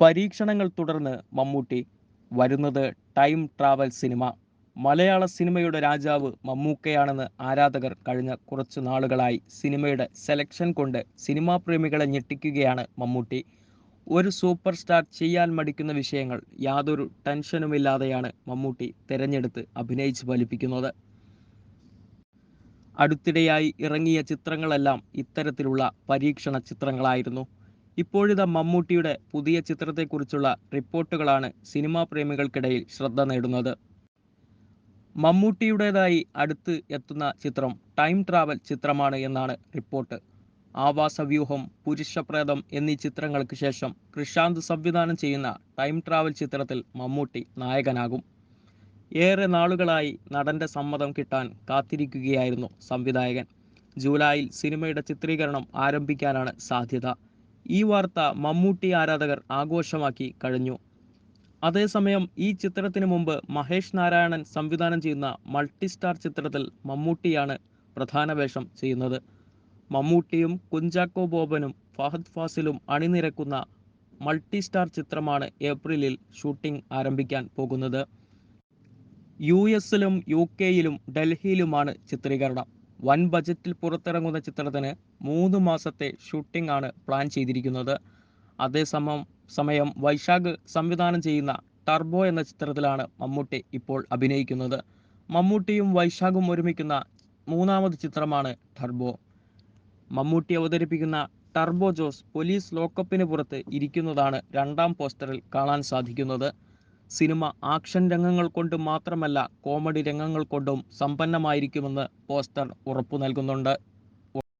പരീക്ഷണങ്ങൾ തുടർന്ന് മമ്മൂട്ടി വരുന്നത് ടൈം ട്രാവൽ സിനിമ. മലയാള സിനിമയുടെ രാജാവ് മമ്മൂക്കയാണെന്ന് ആരാധകർ കഴിഞ്ഞ കുറച്ചു നാളുകളായി സിനിമയുടെ സെലക്ഷൻ കൊണ്ട് സിനിമാ പ്രേമികളെ ഞെട്ടിക്കുകയാണ് മമ്മൂട്ടി. ഒരു സൂപ്പർ സ്റ്റാർ ചെയ്യാൻ മടിക്കുന്ന വിഷയങ്ങൾ യാതൊരു ടെൻഷനുമില്ലാതെയാണ് മമ്മൂട്ടി തിരഞ്ഞെടുത്ത് അഭിനയിച്ച് ഫലിപ്പിക്കുന്നത്. അടുത്തിടെയായി ഇറങ്ങിയ ചിത്രങ്ങളെല്ലാം ഇത്തരത്തിലുള്ള പരീക്ഷണ ചിത്രങ്ങളായിരുന്നു. ഇപ്പോഴിതാ മമ്മൂട്ടിയുടെ പുതിയ ചിത്രത്തെക്കുറിച്ചുള്ള റിപ്പോർട്ടുകളാണ് സിനിമാ പ്രേമികൾക്കിടയിൽ ശ്രദ്ധ നേടുന്നത്. മമ്മൂട്ടിയുടേതായി അടുത്ത് എത്തുന്ന ചിത്രം ടൈം ട്രാവൽ ചിത്രമാണ് എന്നാണ് റിപ്പോർട്ട്. ആവാസവ്യൂഹം പുരുഷപ്രേതം എന്നീ ചിത്രങ്ങൾക്ക് ശേഷം കൃഷാന്ത് സംവിധാനം ചെയ്യുന്ന ടൈം ട്രാവൽ ചിത്രത്തിൽ മമ്മൂട്ടി നായകനാകും. ഏറെ നാളുകളായി നടന്റെ സമ്മതം കിട്ടാൻ കാത്തിരിക്കുകയായിരുന്നു സംവിധായകൻ. ജൂലൈയിൽ സിനിമയുടെ ചിത്രീകരണം ആരംഭിക്കാനാണ് സാധ്യത. ഈ വാർത്ത മമ്മൂട്ടി ആരാധകർ ആഘോഷമാക്കി കഴിഞ്ഞു. അതേസമയം ഈ ചിത്രത്തിന് മുമ്പ് മഹേഷ് നാരായണൻ സംവിധാനം ചെയ്യുന്ന മൾട്ടി സ്റ്റാർ ചിത്രത്തിൽ മമ്മൂട്ടിയാണ് പ്രധാന വേഷം ചെയ്യുന്നത്. മമ്മൂട്ടിയും കുഞ്ചാക്കോ ബോബനും ഫഹദ് ഫാസിലും അണിനിരക്കുന്ന മൾട്ടി സ്റ്റാർ ചിത്രമാണ് ഏപ്രിലിൽ ഷൂട്ടിംഗ് ആരംഭിക്കാൻ പോകുന്നത്. യു എസിലും യു കെയിലും ഡൽഹിയിലുമാണ് ചിത്രീകരണം. വൻ ബജറ്റിൽ പുറത്തിറങ്ങുന്ന ചിത്രത്തിന് മൂന്ന് മാസത്തെ ഷൂട്ടിംഗ് ആണ് പ്ലാൻ ചെയ്തിരിക്കുന്നത്. അതേസമയം സമയം വൈശാഖ് സംവിധാനം ചെയ്യുന്ന ടർബോ എന്ന ചിത്രത്തിലാണ് മമ്മൂട്ടി ഇപ്പോൾ അഭിനയിക്കുന്നത്. മമ്മൂട്ടിയും വൈശാഖും ഒരുമിക്കുന്ന മൂന്നാമത് ചിത്രമാണ് ടർബോ മമ്മൂട്ടി അവതരിപ്പിക്കുന്ന ടർബോ ജോസ് പോലീസ് ലോക്കപ്പിന് പുറത്ത് ഇരിക്കുന്നതാണ് രണ്ടാം പോസ്റ്ററിൽ കാണാൻ സാധിക്കുന്നത്. സിനിമ ആക്ഷൻ രംഗങ്ങൾ കൊണ്ട് മാത്രമല്ല കോമഡി രംഗങ്ങൾ കൊണ്ടും സമ്പന്നമായിരിക്കുമെന്ന് പോസ്റ്റർ ഉറപ്പു നൽകുന്നുണ്ട്.